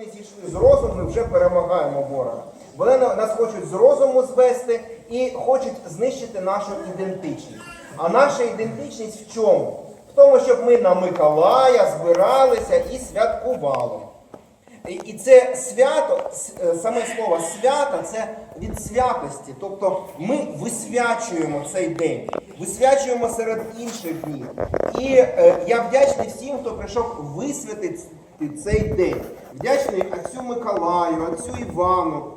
не зійшли з розуму, ми вже перемагаємо ворога. Вони нас хочуть з розуму звести і хочуть знищити нашу ідентичність. А наша ідентичність в чому? В тому, щоб ми на Миколая збиралися і святкували. І- це свято, е, саме слово свято це від святості. Тобто ми висвячуємо цей день, висвячуємо серед інших днів. І е, я вдячний всім, хто прийшов висвятити цей день. Вдячний отцю Миколаю, отцю Івану,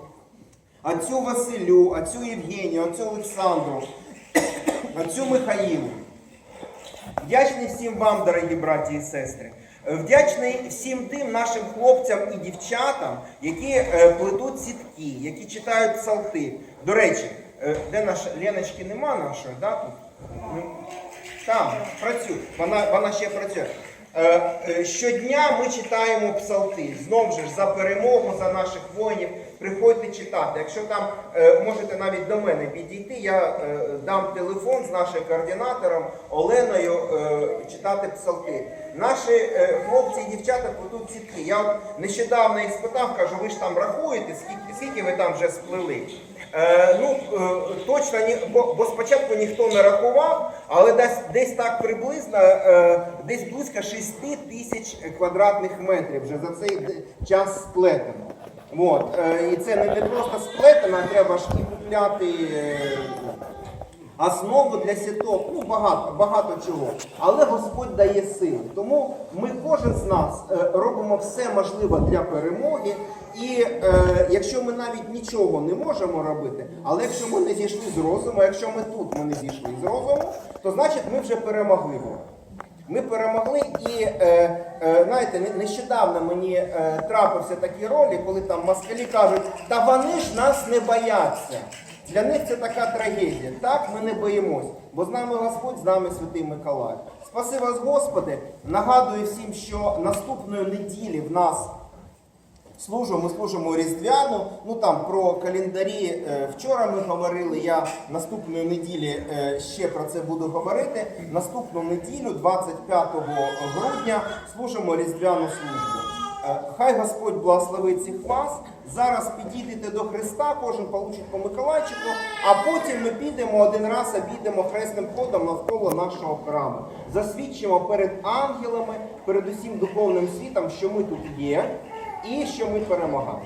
отцю Василю, отцю Євгенію, отцю Олександру, отцю Михаїлу. Вдячний всім вам, дорогі браті і сестри. Вдячний всім тим нашим хлопцям і дівчатам, які е, плетуть сітки, які читають псалти. До речі, е, де наша Леночки нема нашої, да? тут? Ну, Там працює, вона, вона ще працює. Е, е, Щодня ми читаємо псалти. Знову ж за перемогу, за наших воїнів. Приходьте читати. Якщо там е, можете навіть до мене підійти, я е, дам телефон з нашим координатором Оленою е, читати псалти. Наші хлопці і дівчата плетуть сітки. Я нещодавно їх спитав, кажу, ви ж там рахуєте, скільки, скільки ви там вже сплели? Е, ну, е, точно ні, бо, бо спочатку ніхто не рахував, але десь, десь так приблизно, е, десь близько 6 тисяч квадратних метрів вже за цей час сплетено. От, е, і це не, просто сплетено, а треба ж і купляти. е, основу для сіток, ну багато, багато чого. Але Господь дає сили. Тому ми кожен з нас е, робимо все можливе для перемоги. І е, якщо ми навіть нічого не можемо робити, але якщо ми не зійшли з розуму, якщо ми тут ми не зійшли з розуму, то значить ми вже перемогли. Ми перемогли і е, е, знаєте, нещодавно мені е, трапився такі ролі, коли там москалі кажуть, та вони ж нас не бояться. Для них це така трагедія. Так, ми не боїмось, бо з нами Господь, з нами Святий Миколай. Спаси вас, Господи. Нагадую всім, що наступної неділі в нас служу, ми служимо Різдвяну. Ну там про календарі е, вчора ми говорили. Я наступної неділі е, ще про це буду говорити. Наступну неділю, 25 грудня, служимо Різдвяну службу. Е, Хай Господь благословить всіх вас. Зараз підійдете до Христа, кожен получить по Миколайчику, а потім ми підемо один раз, обійдемо хресним ходом навколо нашого храму. Засвідчимо перед ангелами, перед усім духовним світом, що ми тут є і що ми перемагаємо.